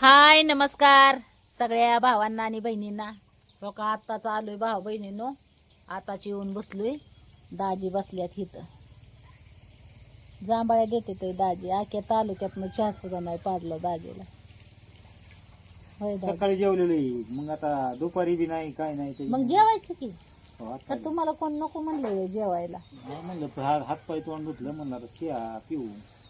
हाय नमस्कार. सगळ्या भावांना आणि बहिणींना. हो का आत्ताच आलोय भाऊ बहिणींनो. आताच येऊन बसलोय. दाजी बसल्यात इथं. जांभळ्या देते ते दाजी. आख्या तालुक्यात चहा सुद्धा नाही पाडलं दाजीला. होय दाजी. सकाळी जेवलेलो आहे. मग आता दुपारी बी नाही काय नाही ते. मग जेवायचं की? हो, आता तर तुम्हाला कोण नको म्हणलं जेवायला. नाही म्हणलं हात हात पाय तोंड धुतलं म्हणलं आता चहा पिऊ.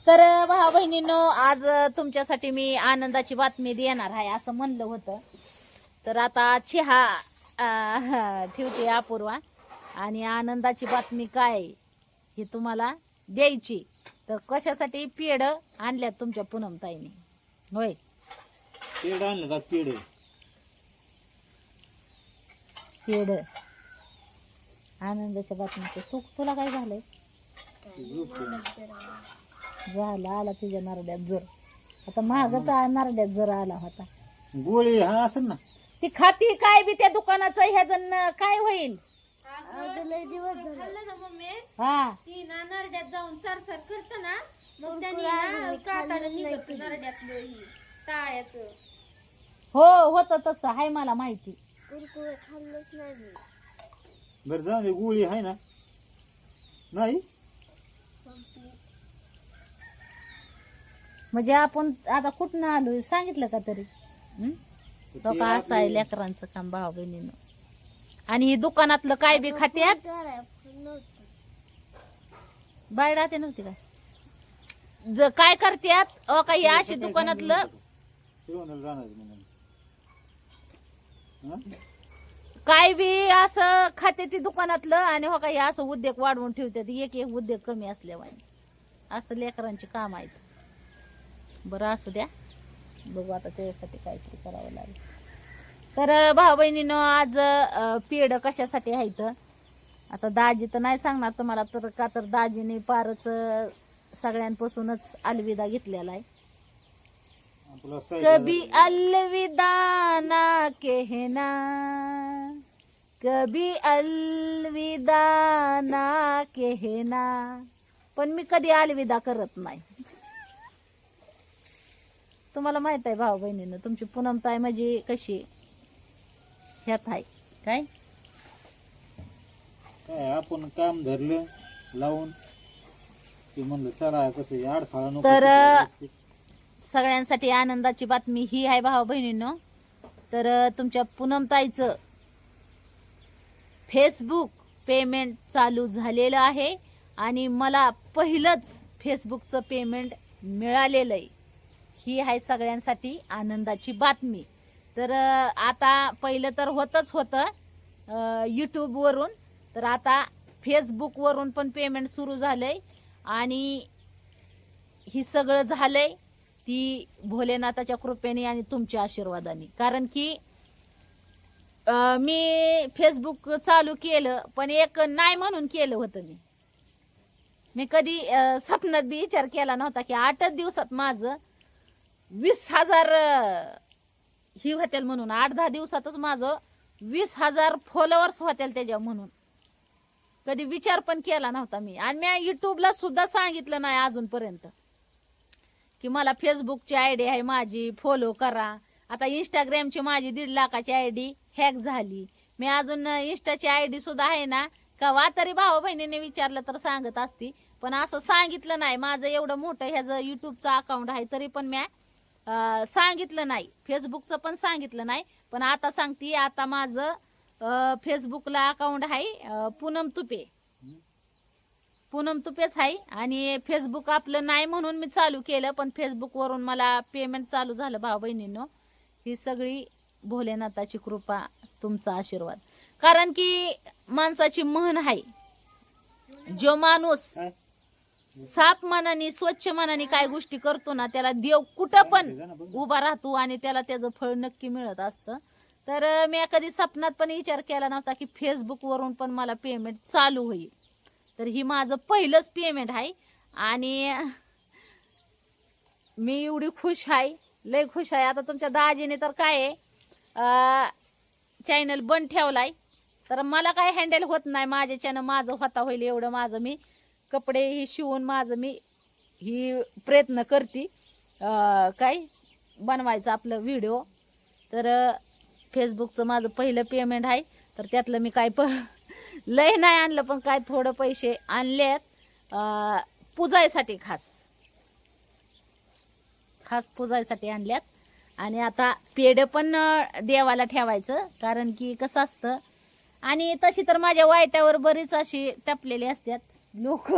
तर भाऊ बहिणींनो आज तुमच्यासाठी मी आनंदाची बातमी देणार आहे असं म्हणलं होतं. तर आता चहा ठेवते अपूर्वा. आणि आनंदाची बातमी काय ही तुम्हाला द्यायची. तर कशासाठी पेड आणल्यात तुमच्या पूनमताईने? होय. पेड आणलं का पेड पेड आनंदाच्या बातमीचं. तू तुला काय झालंय? झालं आला तुझ्या नारड्यात जर. आता महागच नारड्यात जर आला होता? गोळी हा असेल ना. ती खाती काय बी त्या दुकानाचं ह्या जण काय होईल? खाल्लं ना मम्मी हा. ती ना नरड्यात जाऊन चरचर करत ना मग त्यांनी ना काटाला निघत नरड्यातलं ही टाळ्याचं. हो होत तसं आहे मला माहिती. कुरकुरे खाल्लंच नाही मी. बरं जाऊ दे गोळी आहे ना. नाही? म्हणजे आपण आता कुठनं आलोय सांगितलं का तरी? लोक ते असं आहे लेकरांचं काम भाऊ बहिणीनं. आणि ही दुकानातलं काय बी खात्यात? बाय राहते नव्हती का? ज- काय करत्यात? अ काही अशी दुकानातलं शिवण्याला जाणार आहे म्हणून हा? काय बी असं खाते ती दुकानातलं आणि हो काही असं उद्योग वाढवून ठेवतात एक एक उद्योग कमी असल्यावानी. असं लेकरांची काम आहेत. बरं असू द्या. बघू आता त्याच्यासाठी काहीतरी करावं लागेल. तर भाऊ बहिणीनं आज पेड कशासाठी आहेत? आता दाजी तर नाही सांगणार तुम्हाला तर का तर दाजीने फारच अं, सगळ्यांपासूनच अलविदा घेतलेला आहे. कभी अलविदा ना कहना कभी अलविदा ना कहना. पण मी कधी अलविदा करत नाही. तुम्हाला माहीत आहे भाऊ बहिणीनं तुमची पूनमताई म्हणजे कशी ह्यात आहे. काय? काय आपण काम धरलं लावून. ते म्हणलं चला कसं नको तर. सगळ्यांसाठी आनंदाची बातमी ही आहे भाऊ बहिणीनं. तर तुमच्या पूनमताईचं फेसबुक पेमेंट चालू झालेलं आहे आणि मला पहिलंच फेसबुकचं पेमेंट मिळालेलं आहे. ही आहे सगळ्यांसाठी आनंदाची बातमी. तर आता पहिलं तर होतच होतं यूट्यूबवरून तर आता फेसबुकवरून पण पेमेंट सुरू झालंय. आणि ही सगळं झालंय ती भोलेनाथाच्या कृपेने आणि तुमच्या आशीर्वादाने. कारण की मी फेसबुक चालू केलं पण एक नाही म्हणून केलं होतं मी. मी कधी स्वप्नात बी विचार केला नव्हता की आठच दिवसात माझं वीस हजार ही होतील म्हणून. आठ दहा दिवसातच माझं वीस हजार फॉलोअर्स होतील त्याच्या म्हणून. कधी विचार पण केला नव्हता मी. आणि मी युट्यूबला सुद्धा सांगितलं नाही अजूनपर्यंत की मला फेसबुकची आय डी आहे माझी फॉलो करा. आता इंस्टाग्रामची माझी दीड लाखाची आय डी हॅक झाली. मी अजून इंस्टाची आय डी सुद्धा आहे ना का तरी भाऊ बहिणीने विचारलं तर सांगत असती. पण असं सांगितलं नाही. माझं एवढं मोठं ह्याचं युट्यूबचं अकाउंट आहे तरी पण मी सांगितलं नाही. फेसबुकचं पण सांगितलं नाही. पण आता सांगते आता माझं फेसबुकला अकाउंट आहे पूनम तुपे. पूनम तुपेच आहे आणि फेसबुक आपलं नाही म्हणून मी चालू केलं पण फेसबुकवरून मला पेमेंट चालू झालं भाऊ बहिणींनो. ही सगळी भोलेनाथाची कृपा तुमचा आशीर्वाद. कारण की माणसाची म्हण आहे जो माणूस साफ मनाने स्वच्छ मनाने काय गोष्टी करतो ना त्याला देव कुठं पण उभा राहतो आणि त्याला त्याचं फळ नक्की मिळत असतं. तर मी कधी स्वप्नात पण विचार केला नव्हता की फेसबुक वरून पण मला पेमेंट चालू होईल. तर ही माझं पहिलंच पेमेंट आहे. आणि मी एवढी खुश आहे लय खुश आहे. आता तुमच्या दाजीने तर काय आहे चॅनल बंद ठेवलाय. तर मला काय हँडल होत नाही माझ्याच्यानं माझं होता होईल एवढं माझं मी कपडे ही शिवून माझं मी ही प्रयत्न करते. काय? बनवायचं आपलं व्हिडिओ तर फेसबुकचं माझं पहिलं पेमेंट आहे. तर त्यातलं मी काय प लय नाही आणलं पण काय थोडं पैसे आणले आहेत पूजायसाठी खास. खास पूजायसाठी आणल्यात. आणि आता पेढं पण देवाला ठेवायचं. कारण की कसं असतं आणि तशी तर माझ्या वाईटावर बरीच अशी टपलेली असतात. लोक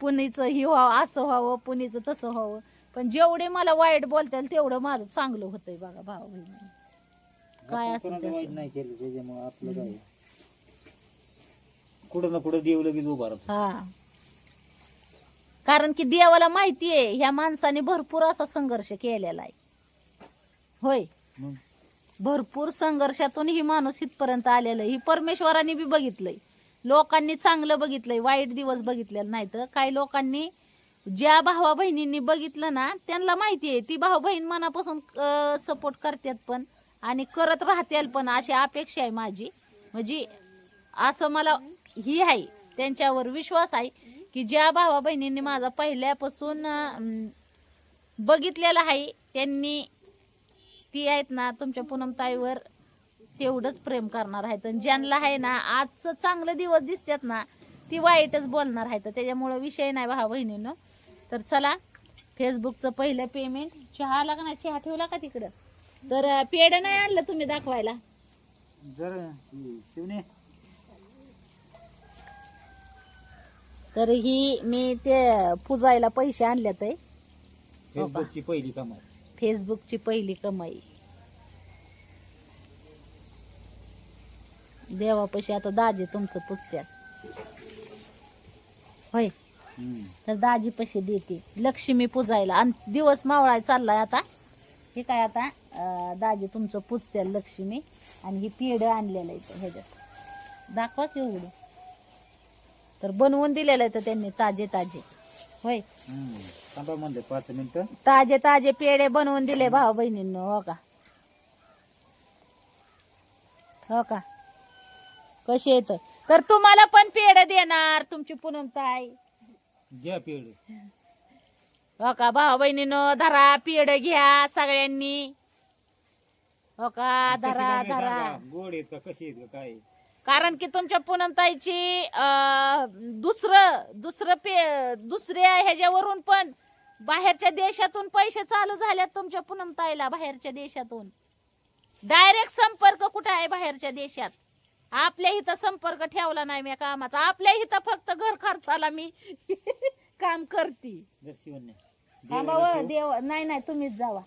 पुणीचं ही व्हावं असं व्हावं पुणीचं तसं व्हावं. पण जेवढे मला वाईट बोलतील तेवढं माझं चांगलं होतंय बघा भाऊ बहिणी काय असेल त्याचं. नाही केलं त्याच्यामुळे आपलं काय कुठं ना कुठं देव लगेच उभा राहतो. हा. कारण की देवाला माहितीये ह्या माणसाने भरपूर असा संघर्ष केलेला आहे. होय. मग? भरपूर संघर्षातून ही माणूस इथपर्यंत आलेलं आहे. ही परमेश्वराने बी बघितलंय. लोकांनी चांगलं बघितलंय वाईट दिवस बघितलेलं नाही तर. काही लोकांनी ज्या भावा बहिणींनी बघितलं ना त्यांना माहिती आहे ती भाऊ बहीण मनापासून सपोर्ट करतात पण आणि करत राहतील पण अशी अपेक्षा आहे माझी. म्हणजे असं मला ही आहे त्यांच्यावर विश्वास आहे की ज्या भावा बहिणींनी माझा पहिल्यापासून बघितलेला आहे त्यांनी ती आहेत ना तुमच्या पूनमताईवर तेवढंच प्रेम करणार आहेत. आणि ज्यांना आहे ना आजचं चांगलं दिवस दिसतात ना ती वाईटच बोलणार आहेत. त्याच्यामुळं विषय नाही भावा बहिणीनं. तर चला फेसबुकचं पहिलं पेमेंट चहा आला का नाही चहा ठेवला का तिकडं? तर पेढं नाही आणलं तुम्ही दाखवायला. जर तर ही मी ते पुजायला पैसे आणल्यात आहे. फेसबुकची पहिली कमाई. फेसबुकची पहिली कमाई. देवापाशी आता दाजी तुमचं पुजत्यात होय. तर दाजी पैसे देते लक्ष्मी पुजायला. आणि दिवस मावळाय चाललाय आता. हे काय आता? अं, दाजी तुमचं पुजत्या लक्ष्मी. आणि ही पेढ आणलेलं आहे ह्याच्यात. दाखवा की एवढं तर बनवून दिलेलं आहे तर त्यांनी ताजे ताजे. होय? हम्म. थांबा म्हणले पाच मिनिटं. ताजे ताजे पेढे बनवून दिले भाऊ बहिणींनो हो का? हो का? कसे येत तर? तुम्हाला पण पेढ देणार तुमची पूनम ताई. घ्या पेढ. हो का? भाऊ बहिणीनं धरा पेढ घ्या सगळ्यांनी. हो का? धरा धरा. गोड आहेत का? कशी आहेत का? काय कारण की तुमच्या पूनमताईची दुसरं दुसरं पे दुसऱ्या ह्याच्यावरून पण बाहेरच्या देशातून पैसे चालू झाल्यात तुमच्या पूनमताईला बाहेरच्या देशातून. डायरेक्ट संपर्क कुठे आहे बाहेरच्या देशात? आपल्या इथं संपर्क ठेवला नाही मी कामाचा. आपल्या इथं फक्त घर खर्चाला मी काम करते. हा बाबा देव नाही नाही तुम्हीच जावा.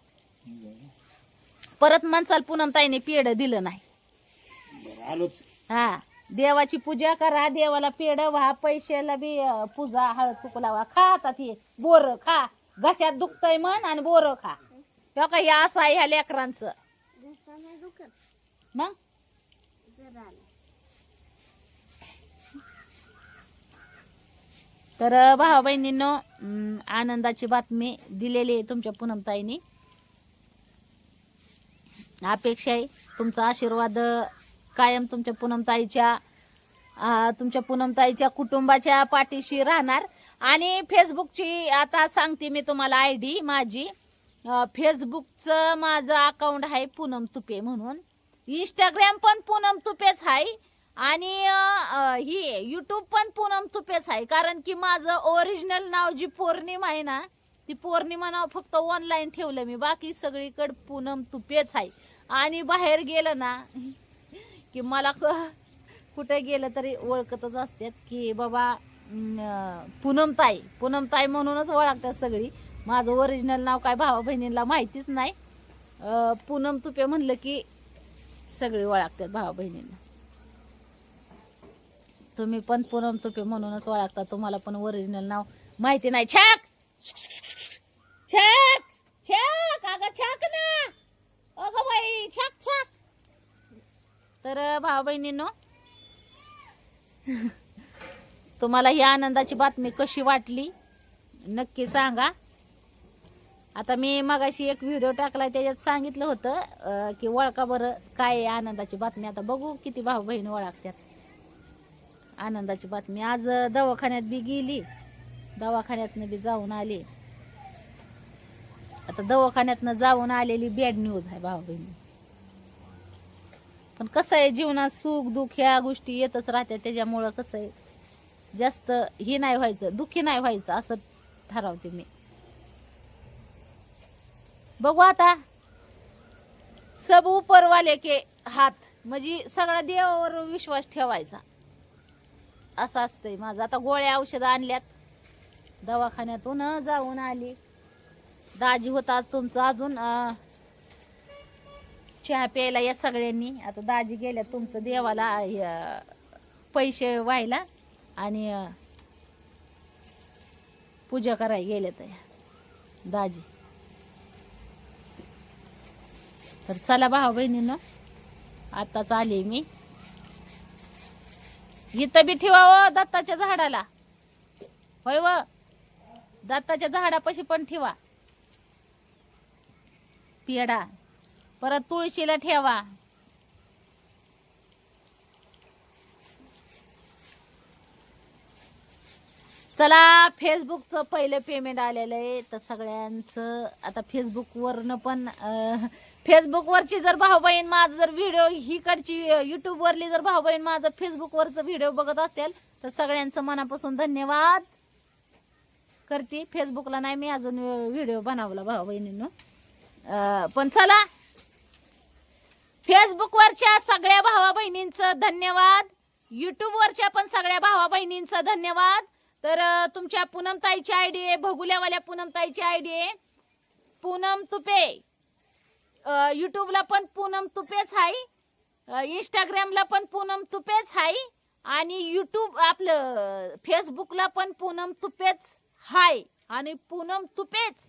परत म्हणसाल पूनमताईने पेड दिलं नाही. आलोच. हा देवाची पूजा करा देवाला पेड व्हा पैशाला बी पूजा हळद कुकू लावा. खा आता ते बोर खा. घशात दुखतय मन आणि बोर खा. तेव्हा का हे असं आहे ह्या लेकरांचं. मग? तर भावा बहिणींनो आनंदाची बातमी दिलेली आहे तुमच्या पूनमताईनी. अपेक्षा आहे तुमचा आशीर्वाद कायम तुमच्या पूनमताईच्या तुमच्या पूनमताईच्या कुटुंबाच्या पाठीशी राहणार. आणि फेसबुकची आता सांगते मी तुम्हाला आय डी माझी फेसबुकचं माझं अकाउंट आहे पूनम तुपे म्हणून. इंस्टाग्राम पण पूनम तुपेच आहे. आणि ही युट्यूब पण पूनम तुपेच आहे. कारण की माझं ओरिजिनल नाव जी पौर्णिमा आहे ना ती पौर्णिमा नाव फक्त ऑनलाईन ठेवलं मी. बाकी सगळीकडे पूनम तुपेच आहे. आणि बाहेर गेलं ना की मला क- कुठे गेलं तरी ओळखतच असतात की बाबा पूनमताई पूनमताई म्हणूनच ओळखतात सगळी. माझं ओरिजिनल नाव काय भावा बहिणींना माहितीच नाही. पूनम तुपे म्हणलं की सगळी ओळखतात भावा बहिणींना. तुम्ही पण पूनम तुपे म्हणूनच ओळखता. तुम्हाला पण ओरिजिनल नाव माहिती नाही. छाक! छाक! छाक! अगं छाक ना! अगं बाई छाक छाक! तर भाऊ बहिणींनो तुम्हाला ही आनंदाची बातमी कशी वाटली नक्की सांगा. आता मी मगाशी एक व्हिडिओ टाकलाय त्याच्यात सांगितलं होतं की ओळखा बरं काय आहे आनंदाची बातमी. आता बघू किती भाऊ बहीण ओळखतात. आनंदाची बातमी. आज दवाखान्यात बी गेली. दवाखान्यातनं बी जाऊन आले. आता दवाखान्यातनं जाऊन आलेली बॅड न्यूज आहे भाऊ बहिणी पण कसं आहे जीवनात सुख दुःख ह्या गोष्टी येतच राहत्या त्याच्यामुळं कसं आहे जास्त हे नाही व्हायचं दुःखी नाही व्हायचं असं ठरवते मी. बघू आता. सब उपरवाले के हात. म्हणजे सगळा देवावर विश्वास ठेवायचा. असं असतंय. माझं आता गोळ्या औषधं आणल्यात. दवाखान्यातून जाऊन आली. दाजी होता तुमचं. अजून चहा प्यायला या सगळ्यांनी. आता दाजी गेल्या तुमचं देवाला पैसे व्हायला. आणि पूजा करायला गेल्या त्या दाजी. तर चला भाऊ बहिणीनं आत्ताच आले मी. इथं बी ठेवा दत्ताच्या झाडाला. होय व? दत्ताच्या झाडापाशी पण ठेवा. पेढा. परत तुळशीला ठेवा. चला फेसबुकचं पहिलं पेमेंट आलेलं आहे. तर सगळ्यांचं आता फेसबुकवरनं पण फेसबुकवरची जर भाऊ बहीण माझं जर व्हिडिओ हिकडची युट्यूबवरली जर भाऊ बहीण माझं फेसबुकवरचं व्हिडिओ बघत असतील तर सगळ्यांचं मनापासून धन्यवाद. करते. फेसबुकला नाही मी अजून व्हिडिओ बनवला भाऊ बहिणीनं पण चला. फेसबुकवरच्या सगळ्या भावा बहिणींचं धन्यवाद. युट्यूबवरच्या पण सगळ्या भावा बहिणींचं धन्यवाद. तर तुमच्या पूनमताईची आयडी आहे भगुल्यावाल्या पूनमताईची आयडी आहे. पूनम तुपे. यूट्यूबला पण पूनम तुपेच आहे इंस्टाग्रामला पण पूनम तुपेच आहे आणि यूट्यूब आपलं फेसबुकला पण पूनम तुपेच हाय आणि पूनम तुपेच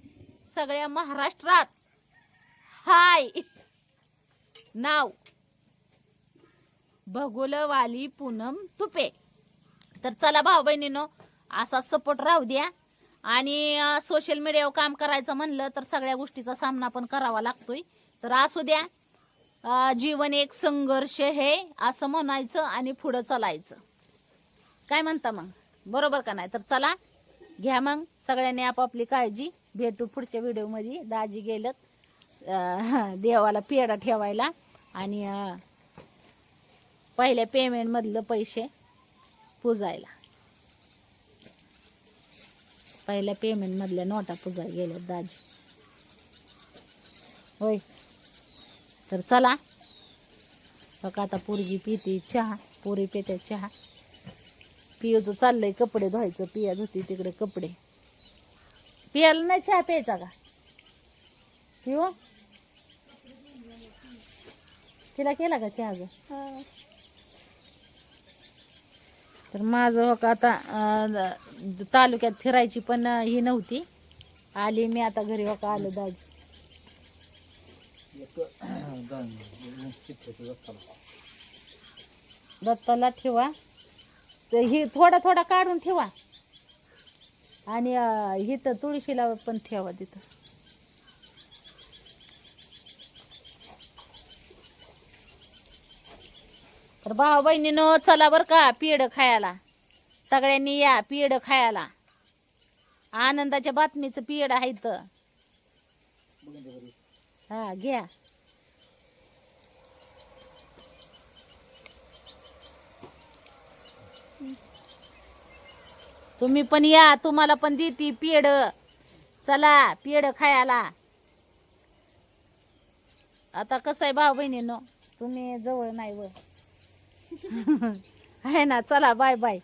सगळ्या महाराष्ट्रात हाय. नाव. भगोलवाली पूनम तुपे. तर चला भाऊ बहिणीनो असा सपोर्ट राहू द्या. आणि सोशल मीडियावर काम करायचं म्हणलं तर सगळ्या गोष्टीचा सामना पण करावा लागतोय. तर असू द्या. जीवन एक संघर्ष हे असं म्हणायचं आणि पुढं चालायचं. काय म्हणता मग? बरोबर का नाही? तर चला घ्या मग. सगळ्यांनी आपापली काळजी. भेटू पुढच्या व्हिडिओमध्ये. दाजी गेलत देवाला पेढा ठेवायला. आणि पहिल्या पेमेंटमधलं पैसे पुजायला. पहिल्या पेमेंटमधल्या नोटा पुजायला गेल्या दाजी. होय. तर चला. बघा आता पोरगी पिते चहा पोरी पिते चहा. पियूचं चाललंय कपडे धुवायचं पिया धुती तिकडे कपडे. पियाला नाही चहा प्यायचा का? पिऊ? तिला केला का चहा ग? तर माझं हो का आता तालुक्यात फिरायची पण ही नव्हती. आली मी आता घरी हो का आलो दाजी. दत्ताला ठेवा. तर ही थोडा थोडा काढून ठेवा. आणि ही इथं तुळशीला पण ठेवा तिथं. तर भाऊ बहिणीनं चला बरं का पेड खायला. सगळ्यांनी या पेड खायला. आनंदाच्या बातमीचं पेड आहे इथं. हा घ्या. तुम्ही पण या तुम्हाला पण देती पेड चला पेड खायला. आता कसं आहे भाऊ बहिणीनो? तुम्ही जवळ नाही व. आहे ना चला बाय बाय.